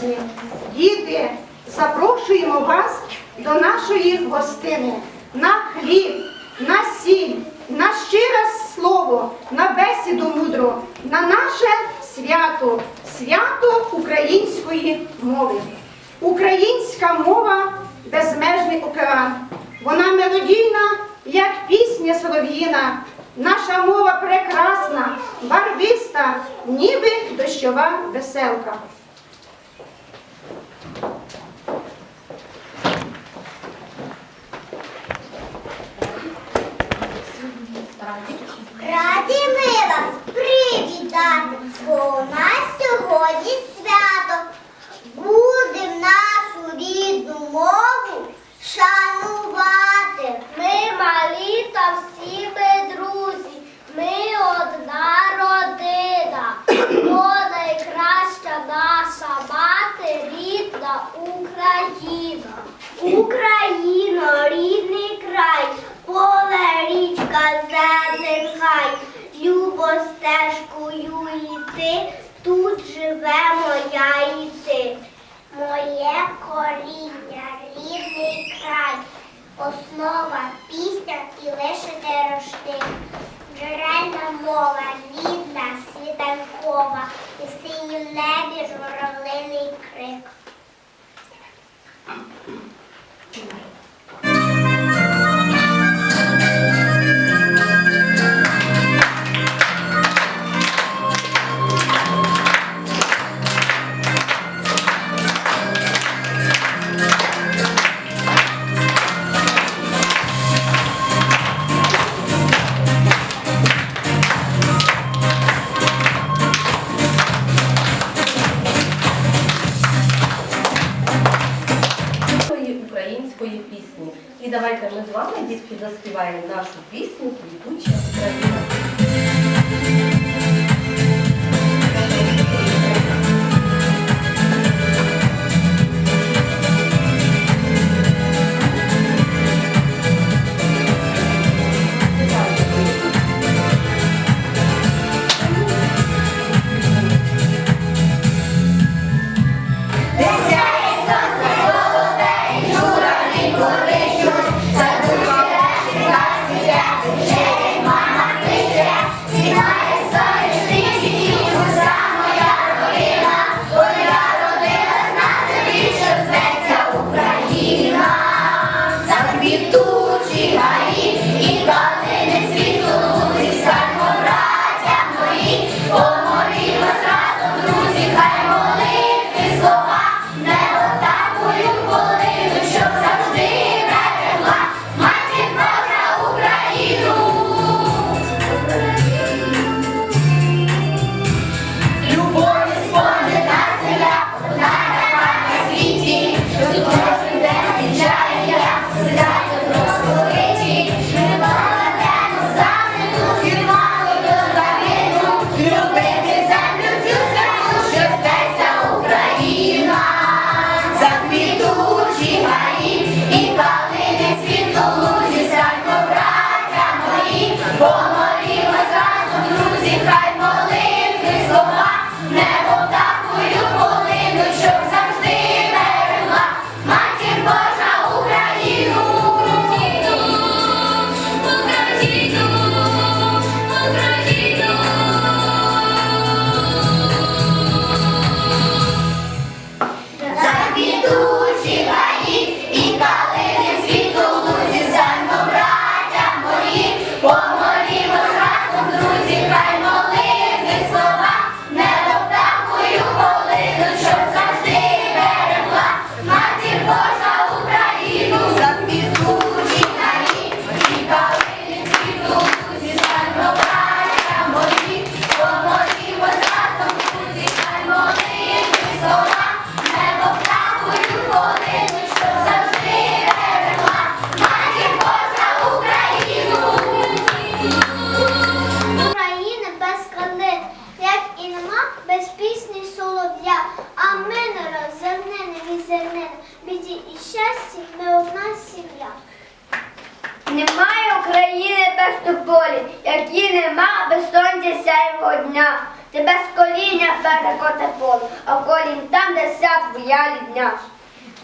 березні. Діти, запрошуємо вас до нашої гостини на хліб, на сіль, на щире слово, на бесіду мудро, на наше свято, свято української мови. Українська мова безмежний океан. Вона мелодійна, як пісня солов'їна. Наша мова прекрасна, барвиста, ніби дощова веселка. По стежкою йти, тут живе моя і ти. Моє коріння, рідний край, основа, пісня і лише де рожди. Джерельна мова, рідна, світанкова, і в синім небі журавлиний крик. Твоя рідня.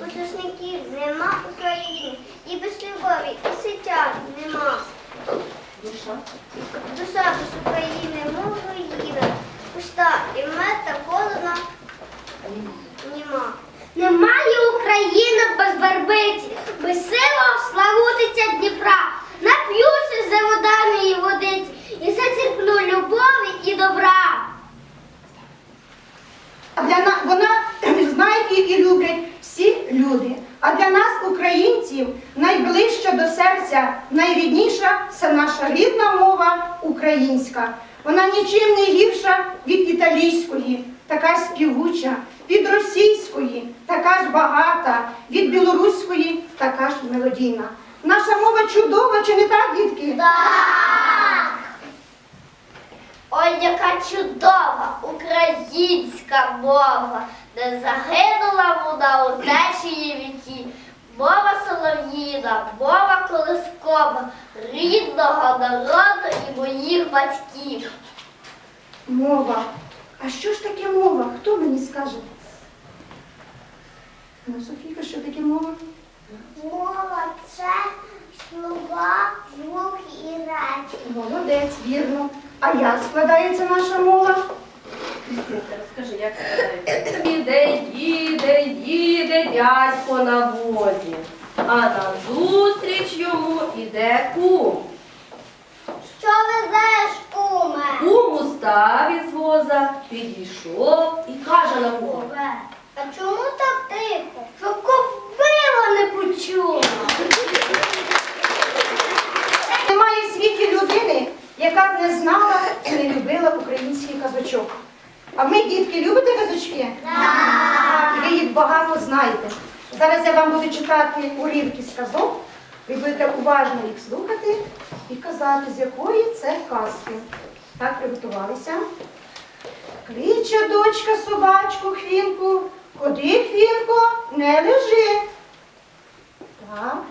Утушників нема України, і без любові, і сиття нема. Душа. Душа без України, мов руїна, пуста і мед та холодна нема. Немає України без вербиці, без сивого славутиця Дніпра. Нап'юся за водами і водиці, і зацерпну любові і добра. А Для на... Вона знають її і люблять всі люди. А для нас, українців, найближча до серця, найрідніша це наша рідна мова українська. Вона нічим не гірша від італійської, така співуча, від російської, така ж багата, від така ж мелодійна. Наша мова чудова, чи не так, дітки? Ой, яка чудова українська мова, де загинула вона у течії віки. Мова солов'їна, мова колискова, рідного народу і моїх батьків. Мова. А що ж таке мова? Хто мені скаже? Ну, Софійка, що таке мова? Мова це слова, звуки і речі. Молодець, вірно. А як складається наша мова? Кристинка, розкажи, як складається? Їде, їде, їде дядько на возі, а назустріч йому іде кум. Що везеш, куме? Кум устав із воза, підійшов і каже на кума. А чому так тихо? Щоб кобила не почула. Немає в світі людини, яка б не знала і не любила український казочок. А ви, дітки, любите казочки? Так. Ви їх багато знаєте. Зараз я вам буду читати уривки з казок. Ви будете уважно їх слухати і казати, з якої це казки. Так, приготувалися. Кличе дочка собачку хвінку, ходи, хвінко, не лежи. Так,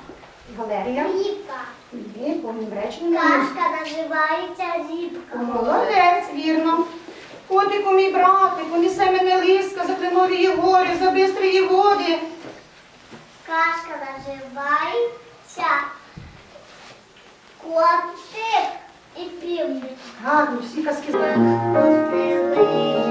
Валерія. Рібка. Ні, повним реченням. Кашка називається рібка. Молодець, вірно. Котику мій братику, несе мене лиска, за кленові гори, за бистрої води. Кашка називається котик і півник. Гарно, всі казки знають.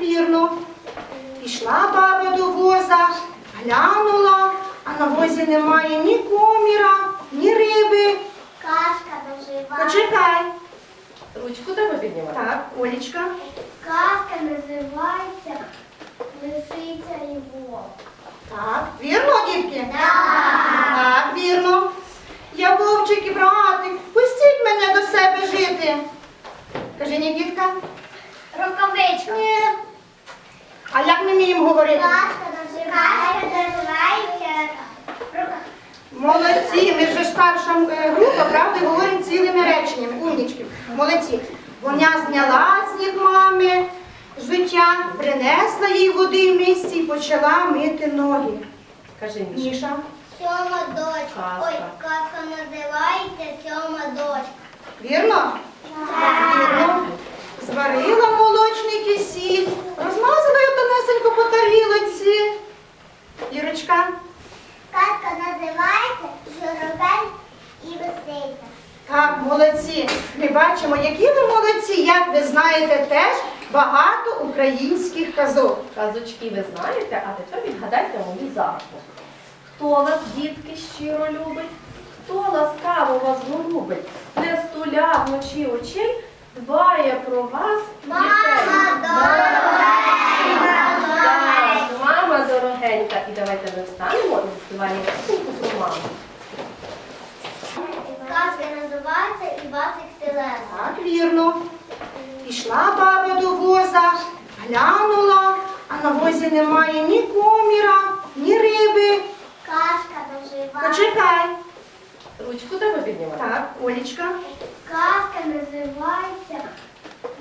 Вірно. Пішла баба до воза, глянула, а на возі немає ні коміра, ні риби. Казка називається. Почекай. Ручку треба піднімати. Так, Олічка. Казка називається Лисиця і Вовк. Так, вірно, дітки? Так, вірно. Я вовчик і братик, пустіть мене до себе жити. Кажи, Нікітка. Рукавичка. Ні. А як ми вміємо говорити? Казка називається Молодці, ми ж старша е, група, правда, говоримо цілими реченнями. Умнічки. Молодці. Вона зняла з ніг мами взуття, принесла їй води в місці і почала мити ноги. Кажи, Міша. Сьома дочка. Ой, казка називається Сьома дочка. Вірно? Вірно. Зварила молочний кисіль, його по тарілоці. Ірочка. Казка називається Журавель і Веселька. Так, молодці. Ми бачимо, які ви молодці, як ви знаєте теж багато українських казок. Казочки ви знаєте, а тепер відгадайте мою загадку. Хто вас, дітки, щиро любить? Хто ласкаво вас голубить? Не стуля вночі очей, дбає про вас дітей. Так, Мама. І давайте ми встанемо і заспіваємо пісеньку про маму. Казка називається Івасик Телеса. Так, вірно. Пішла баба до воза, глянула, а на возі немає ні коміра, ні риби. Казка називається. Почекай. Ручку треба піднімати. Так, Олічка. Казка називається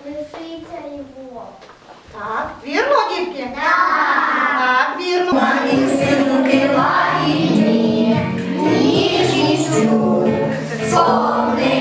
Лисиця і Вовк. Так, вірно, дітки? Так, вірно. Мамі синки лагідні, ніжністю сповнені,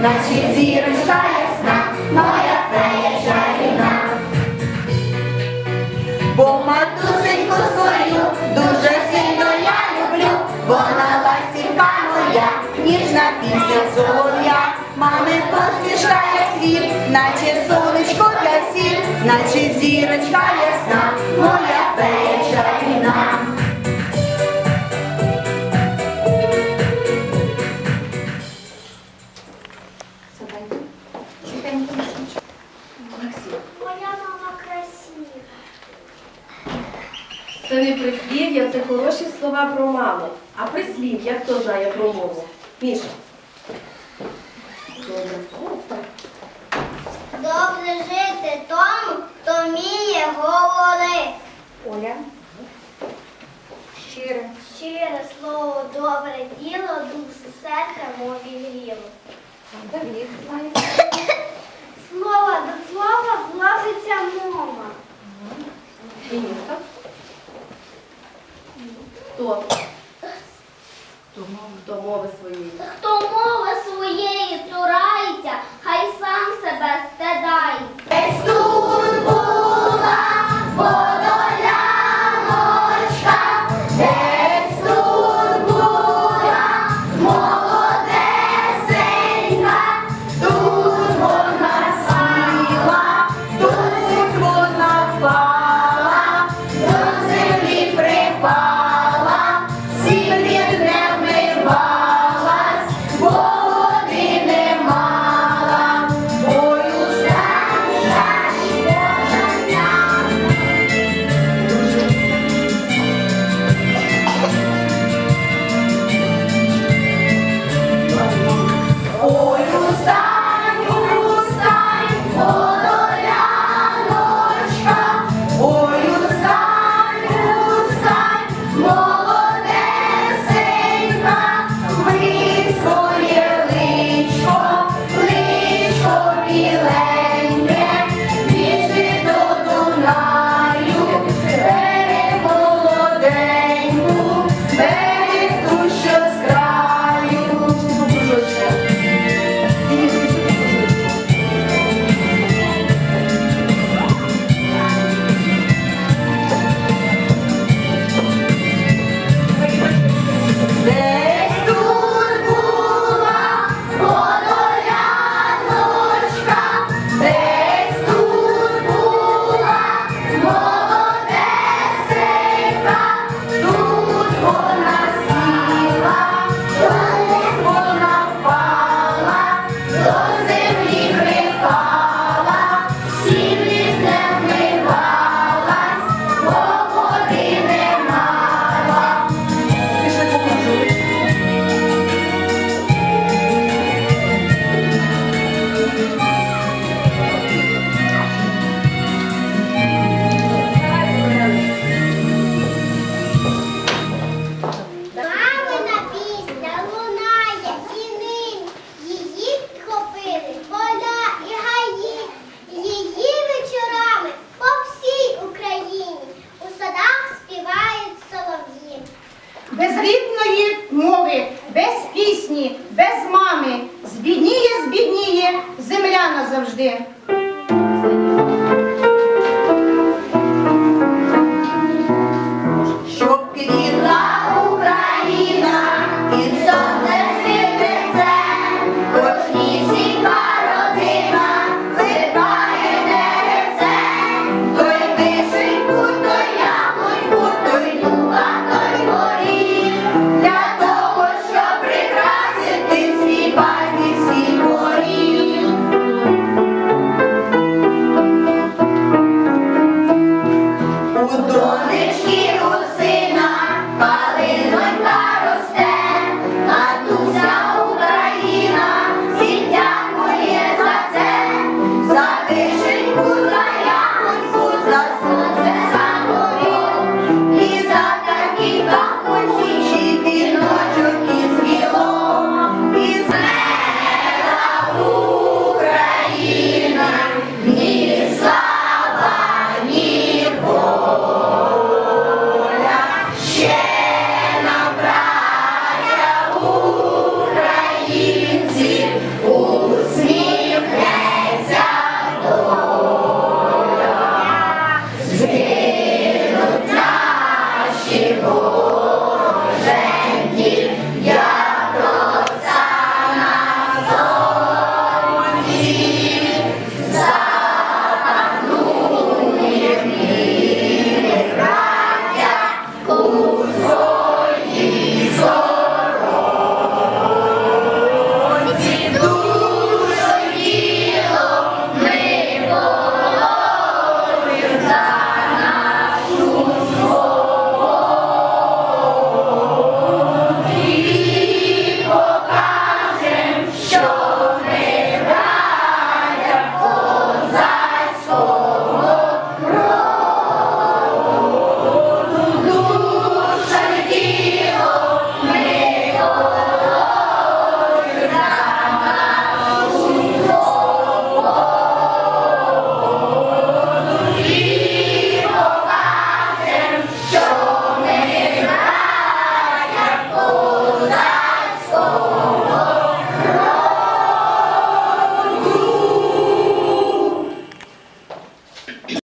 наче зірочка ясна, моя фея. Бо матусеньку свою дуже сильно я люблю, вона ластівка моя, ніжна пісня солов'я, мами посмішкає світ, наче сонечко для всіх, наче зірочка ясна, моя фея. Це не прислів'я, це хороші слова про маму. А прислів'я хто знає про мову? Міша. Добре. Добре жити тому, хто вміє говорити. Оля. Щире. Щире слово, добре діло, душу серця мові гріло. Давід. Слово до слова вложиться мова. Дениска. Хто? Домови мови Fatima.